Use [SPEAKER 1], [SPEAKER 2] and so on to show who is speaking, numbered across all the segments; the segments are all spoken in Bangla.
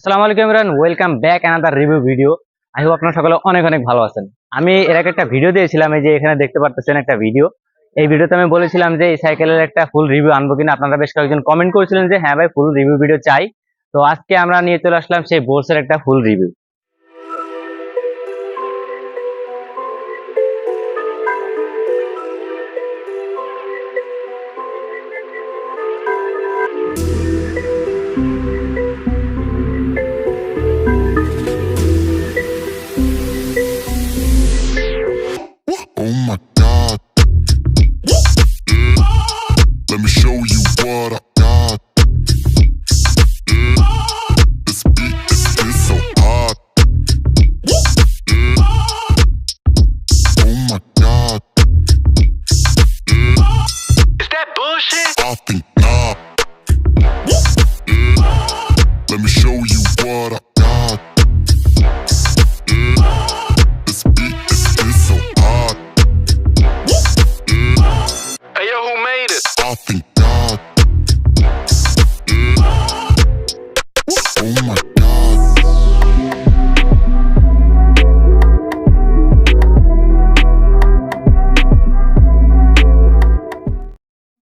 [SPEAKER 1] আসসালামু আলাইকুম Imran welcome back another review video I hope আপনারা সকলে অনেক অনেক ভালো আছেন। আমি এর আগে একটা ভিডিও দিয়েছিলাম, এই যে এখানে দেখতে পারতেছেন একটা ভিডিও এই ভিডিওতে আমি বলেছিলাম যে এই সাইকেলের একটা ফুল রিভিউ আনব কিনা। আপনারা বেশ কয়েকজন কমেন্ট করেছিলেন যে হ্যাঁ ভাই ফুল রিভিউ ভিডিও চাই। তো আজকে আমরা নিয়ে চলে আসলাম সেই বোর্সের একটা ফুল রিভিউ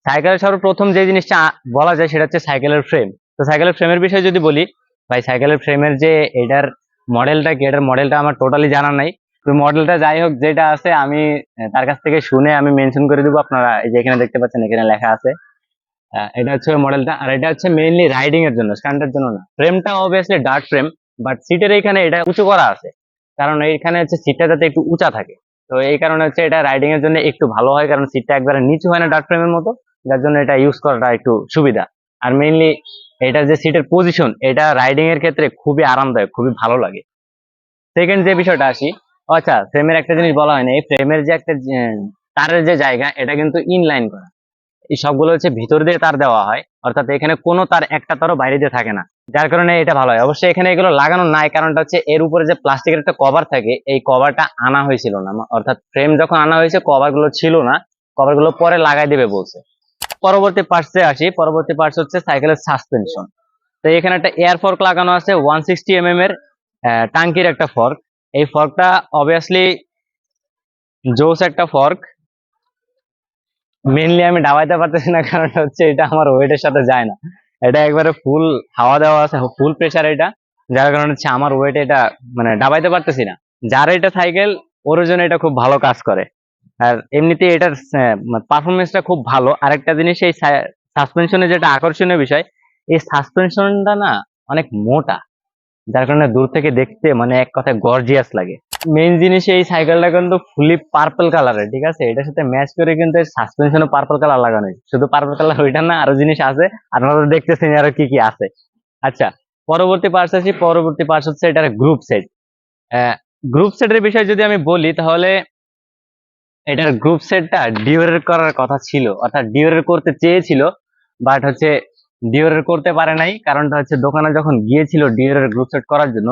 [SPEAKER 1] সাইকেলের সর্বপ্রথম যে জিনিসটা বলা যায় সেটা হচ্ছে সাইকেলের ফ্রেম তো সাইকেলের ফ্রেমের বিষয়ে যদি বলি, ভাই সাইকেলের ফ্রেমের যে এটার মডেলটা কি, এটার মডেলটা আমার টোটালি জানা নাই। তো মডেলটা যাই হোক, যেটা আছে আমি তার কাছ থেকে শুনে আমি মেনশন করে দেবো। আপনারা এই যে এখানে দেখতে পাচ্ছেন, এখানে লেখা আছে। এটা হচ্ছে মডেলটা আর এটা হচ্ছে মেইনলি রাইডিং এর জন্য স্ট্যান্ডের জন্য না। ফ্রেমটা অবভিয়াসলি ডার্ক ফ্রেম বাট সিটের এখানে এটা উঁচু করা আছে। কারণ এইখানে হচ্ছে সিটটা যাতে একটু উঁচা থাকে। তো এই কারণে হচ্ছে এটা রাইডিং এর জন্য একটু ভালো হয়, কারণ সিটটা একবারে নিচু হয় না ডার্ক ফ্রেমের মতো। যার জন্য এটা ইউজ করাটা একটু সুবিধা। আর মেইনলি এটা যে সিটের পজিশন এটা রাইডিং এর ক্ষেত্রে খুবই আরামদায়ক, খুবই ভালো লাগে। সেকেন্ড যে বিষয়টা আসি আচ্ছা ফ্রেমের একটা জিনিস বলা হয়নি এই ফ্রেমের যে একটা তারের যে জায়গা, এটা কিন্তু ইনলাইন করা। এই সবগুলো হচ্ছে ভিতর দিয়ে তার দেওয়া হয়, অর্থাৎ এখানে কোনো তার একটা তারও বাইরে দিয়ে থাকে না। যার কারণে এটা ভালো হয়। অবশ্যই এখানে এগুলো লাগানো নাই, কারণটা হচ্ছে এর উপরে যে প্লাস্টিকের একটা কভার থাকে, এই কভারটা আনা হয়েছিল না। অর্থাৎ ফ্রেম যখন আনা হয়েছে কভারগুলো ছিল না কভারগুলো পরে লাগাই দেবে বলছে। পরবর্তী পার্টসে আসি। পরবর্তী পার্টস হচ্ছে সাইকেলের সাসপেনশন তো এখানে একটা এয়ার ফর্ক লাগানো আছে ওয়ান সিক্সটি এম এর টাঙ্কির একটা ফর্ক এই ফর্কটা অবভিয়াসলি জোস একটা ফর্ক মেনলি আমি ডাবাইতে পারতেছি না, কারণ হচ্ছে এটা আমার ওয়েটের সাথে যায় না। এটা একবারে ফুল হাওয়া দেওয়া আছে ফুল প্রেসার এটা। যার কারণে হচ্ছে আমার ওয়েট এটা মানে ডাবাইতে পারতেছি না। যার এটা সাইকেল ওর জন্য এটা খুব ভালো কাজ করে। আর এমনিতে এটার পারফরমেন্সটা খুব ভালো। আরেকটা জিনিস, এই সাসপেনশনের যেটা আকর্ষণীয় বিষয়, এই সাসপেনশনটা না অনেক মোটা, যার কারণে দূর থেকে দেখতে মানে এক কথায় গর্জিয়াস লাগে। মেইন জিনিস এই সাইকেলটা কিন্তু ফুলি পার্পল কালারের ঠিক আছে? এটার সাথে ম্যাচ করে কিন্তু সাসপেনশনে পার্পল কালার লাগানো। শুধু পার্পল কালার ওইটা না, আরও জিনিস আছে। আপনারা দেখতেছেন আরও কি কি আছে। আচ্ছা পরবর্তী পার্টস আসি। পরবর্তী পার্টস হচ্ছে এটার গ্রুপ সেট গ্রুপ সেটের বিষয়ে যদি আমি বলি, তাহলে এটার গ্রুপ সেটটা ডিওরের করার কথা ছিল। অর্থাৎ ডিওরের করতে চেয়েছিল বাট হচ্ছে ডিওরের করতে পারে নাই। কারণটা হচ্ছে দোকানে যখন গিয়েছিল ডিওরের গ্রুপ সেট করার জন্য,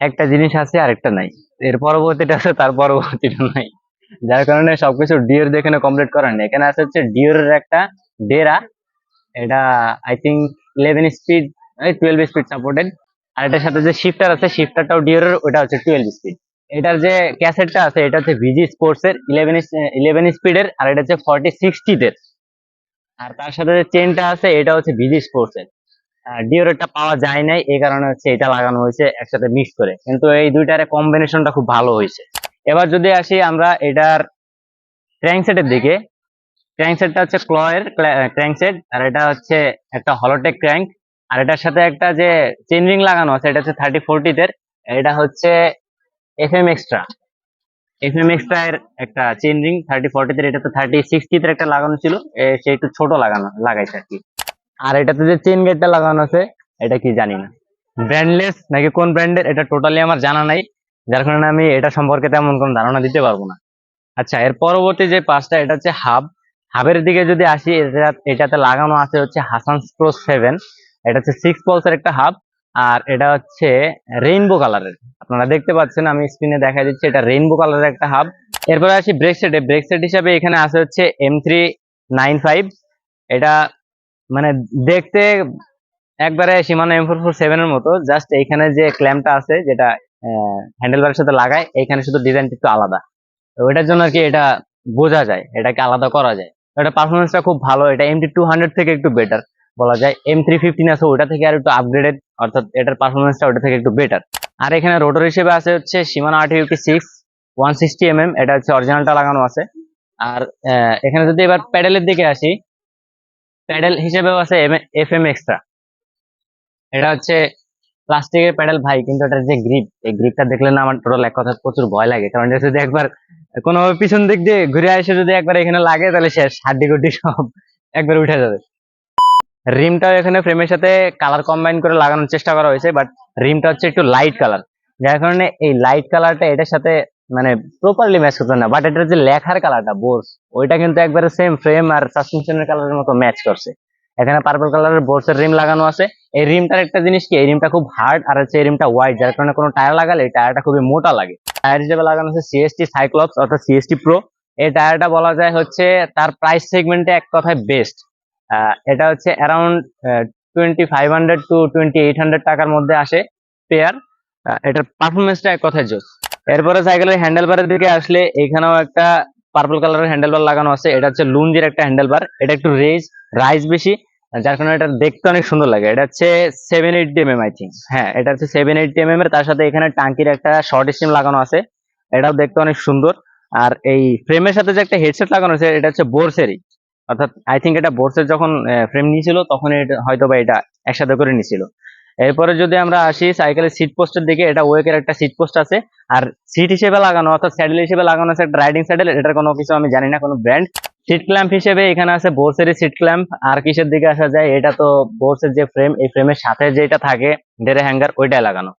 [SPEAKER 1] একটা জিনিস আছে আরেকটা নাই। এর পরবর্তীটা আছে, তার পরবর্তীটা নাই। যার কারণে সবকিছু ডিওর দিয়ে এখানে কমপ্লিট করার নেই এখানে আছে হচ্ছে ডিওরের একটা ডেরা। এটা I think eleven speed twelve speed supported আর এটার সাথে যে শিফটার আছে শিফটারটাও ডিওরের ওটা হচ্ছে টুয়েলভ স্পিড এটার যে ক্যাসেটটা আছে, এটা হচ্ছে ভিজি স্পোর্টস এর ইলেভেন ইলেভেন স্পিডের আর এটা হচ্ছে ফর্টি সিক্সটিদের আর তার সাথে যে চেনটা আছে, এটা হচ্ছে ভিজি স্পোর্টস এর। ডিওরেটটা পাওয়া যায় নাই, এই কারণে হচ্ছে এটা লাগানো হয়েছে একসাথে মিক্স করে। কিন্তু এই দুইটার কম্বিনেশনটা খুব ভালো হয়েছে। এবার যদি আসি আমরা এটার ক্র্যাঙ্কসেটের দিকে। ক্র্যাঙ্কসেটটা হচ্ছে ক্লয়ের ক্র্যাঙ্কসেট আর এটা হচ্ছে একটা হলোটেক ক্র্যাঙ্ক আর এটার সাথে একটা যে চেন রিং লাগানো আছে, এটা হচ্ছে থার্টি ফোরটিদের এটা হচ্ছে F M extra F M extra এর একটা চেন রিং থার্টি ফোরটিতে এটা তো থার্টি সিক্সটিতে একটা লাগানো ছিল। সে একটু ছোট লাগানো, লাগাইছে আর কি। আর এটাতে যে চেন গেটটা লাগানো আছে, এটা কি জানি না। ব্র্যান্ডলেস নাকি কোন ব্র্যান্ডের এটা টোটালি আমার জানা নাই। যার কারণে আমি এটা সম্পর্কে তেমন কোনো ধারণা দিতে পারব না। আচ্ছা এর পরবর্তী যে পাঁচটা, এটা হচ্ছে হাব হাবের দিকে যদি আসি এটা এটাতে লাগানো আছে হচ্ছে হাসান প্রো সেভেন এটা হচ্ছে সিক্স পলসের একটা হাব আর এটা হচ্ছে রেইনবো কালারের আপনারা দেখতে পাচ্ছেন, আমি স্ক্রিনে দেখা দিচ্ছি, এটা রেইনবো কালারের একটা হাব এরপরে আসি ব্রেক সেটে ব্রেক সেট হিসাবে এখানে আছে হচ্ছে এম থ্রি নাইন ফাইভ এটা মানে দেখতে একবারে সীমানা এম ফোর ফোর সেভেন এর মতো। জাস্ট এইখানে যে ক্ল্যাম্পটা আছে, যেটা হ্যান্ডেলবারের সাথে লাগায়, এইখানে শুধু ডিজাইনটা একটু আলাদা। তো ওইটার জন্য আর কি এটা বোঝা যায়, এটাকে আলাদা করা যায়। এটা পারফরমেন্সটা খুব ভালো, এটা এমটি টু হান্ড্রেড থেকে একটু বেটার বলা যায়। এম থ্রি ফিফটিন আছে ওটা থেকে আর একটু আপগ্রেডেড অর্থাৎ এটার পারফরমেন্সটা ওটা থেকে একটু বেটার আর এখানে রোটর হিসেবে আছে হচ্ছে সীমানা আট UP six one sixty M এটা হচ্ছে অরিজিনালটা লাগানো আছে। আর এখানে যদি এবার প্যাডেলের দিকে আসি প্যাডেল হিসেবেও আছে এফ এম এক্সট্রা এটা হচ্ছে প্লাস্টিকের প্যাডেল ভাই, কিন্তু এটার যে গ্রিপ এই গ্রিপটা দেখলে না আমার টোটাল এক কথা প্রচুর ভয় লাগে। কারণ এটা যদি একবার কোনোভাবে পিছন দিক দিয়ে ঘুরে এসে যদি একবার এখানে লাগে, তাহলে শেষ হাড্ডি গুড্ডি সব একবার উঠে যাবে। রিমটাও এখানে ফ্রেমের সাথে কালার কম্বাইন করে লাগানোর চেষ্টা করা হয়েছে বাট রিমটা হচ্ছে একটু লাইট কালার যার কারণে এই লাইট কালারটা এটার সাথে মানে প্রপারলি ম্যাচ করতে না বাট এটার যে লেখার কালারটা বোর্স ওইটা কিন্তু একবারে সেম ফ্রেম আর সাসপেনশনের কালারের মতো ম্যাচ করছে। এখানে পার্পল কালারের বোর্সের রিম লাগানো আছে। এই রিমটার একটা জিনিস কি, এই রিমটা খুব হার্ড আর হচ্ছে এই রিমটা ওয়াইড যার কারণে কোনো টায়ার লাগালে এই টায়ারটা খুবই মোটা লাগে। টায়ার হিসেবে লাগানো আছে সিএসটি সাইক্লপস অর্থাৎ সিএসটি প্রো এই টায়ারটা বলা যায় হচ্ছে তার প্রাইস সেগমেন্টে এক কথায় বেস্ট এটা হচ্ছে around twenty five hundred to twenty eight hundred টাকার মধ্যে আসে পেয়ার এটার পারফরমেন্সটা এক কথায় জোস। এরপরে সাইকেলের হ্যান্ডেল বারের দিকে আসলে এখানেও একটা পার্পল কালারের হ্যান্ডেল বার লাগানো আছে। এটা হচ্ছে লুঞ্জের একটা হ্যান্ডেল বার এটা একটু রেজ রাইজ বেশি, যার কারণে এটা দেখতে অনেক সুন্দর লাগে। এটা হচ্ছে seven eight M M I think হ্যাঁ এটা হচ্ছে সেভেন এইট এম এম এর, তার সাথে এখানে টাঙ্কির একটা শর্ট স্টিম লাগানো আছে। এটাও দেখতে অনেক সুন্দর। আর এই ফ্রেমের সাথে যে একটা হেডসেট লাগানো আছে, এটা হচ্ছে বোর্সেরই অর্থাৎ আই থিঙ্ক এটা বোর্সের যখন ফ্রেম নিয়েছিল তখন এটা হয়তো বা এটা একসাথে করে নিয়েছিল। এরপরে যদি আমরা আসি সাইকেলের সিট পোস্টের দিকে, এটা ওয়েকের একটা সিট পোস্ট আছে। আর সিট হিসেবে লাগানো, অর্থাৎ স্যাডেল হিসেবে লাগানো আছে একটা রাইডিং স্যাডেল এটার কোনো কিছু আমি জানি না, কোনো ব্র্যান্ড সিট ক্ল্যাম্প হিসেবে এখানে আছে বোর্সের সিট ক্ল্যাম্প আর কিসের দিকে আসা যায়, এটা তো বোর্সের যে ফ্রেম এই ফ্রেমের সাথে যেটা থাকে ডেরে হ্যাঙ্গার ওইটাই লাগানো।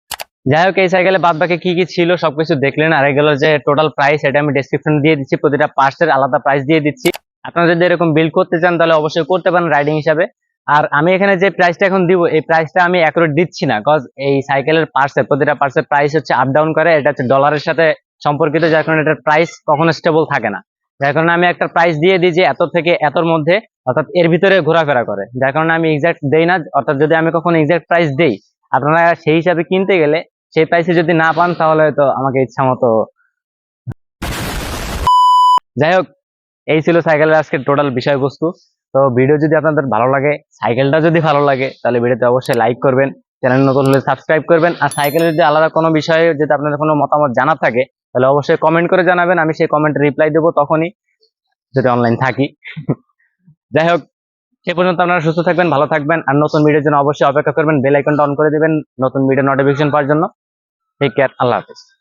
[SPEAKER 1] যাই হোক, এই সাইকেলে বাদ বাকি কি কি ছিল, সবকিছু দেখলেন। আর এগুলো যে টোটাল প্রাইস এটা আমি ডেসক্রিপশন দিয়ে দিচ্ছি, প্রতিটা পার্টসের আলাদা প্রাইস দিয়ে দিচ্ছি। আপনারা যদি এরকম বিল্ড করতে চান, তাহলে অবশ্যই করতে পারেন রাইডিং হিসাবে। আর আমি এখানে যে প্রাইসটা এখন দিব, এই প্রাইসটা আমি অ্যাকুরেট দিচ্ছি না কজ এই সাইকেলের পার্টসের প্রতিটা পার্টসের প্রাইস হচ্ছে আপ ডাউন করে, এটা হচ্ছে ডলারের সাথে সম্পর্কিত, যার কারণে এটার প্রাইস কখনো স্টেবল থাকে না। যার কারণে আমি একটা প্রাইস দিয়ে দিই যে এত থেকে এতর মধ্যে, অর্থাৎ এর ভিতরে ঘোরাফেরা করে। যার কারণে আমি এক্সাক্ট দেই না, অর্থাৎ যদি আমি কখনো এক্সাক্ট প্রাইস দেই, আপনারা সেই হিসাবে কিনতে গেলে সেই প্রাইসে যদি না পান, তাহলে হয়তো আমাকে ইচ্ছা মতো যাই হোক এই ছিল সাইকেলের আজকে টোটাল বিষয়বস্তু। তো ভিডিও যদি আপনাদের ভালো লাগে, সাইকেলটা যদি ভালো লাগে, তাহলে ভিডিওতে অবশ্যই লাইক করবেন চ্যানেল নতুন হলে সাবস্ক্রাইব করবেন। আর সাইকেলের যদি আলাদা কোনো বিষয়ে যদি আপনাদের কোনো মতামত জানার থাকে, তাহলে অবশ্যই কমেন্ট করে জানাবেন, আমি সেই কমেন্টে রিপ্লাই দেবো তখনই, যদি অনলাইন থাকি। যাই হোক সে পর্যন্ত আপনারা সুস্থ থাকবেন, ভালো থাকবেন, আর নতুন ভিডিওর জন্য অবশ্যই অপেক্ষা করবেন বেল আইকনটা অন করে দিবেন, নতুন ভিডিও নোটিফিকেশন পাওয়ার জন্য। টেক কেয়ার আল্লাহ হাফিজ।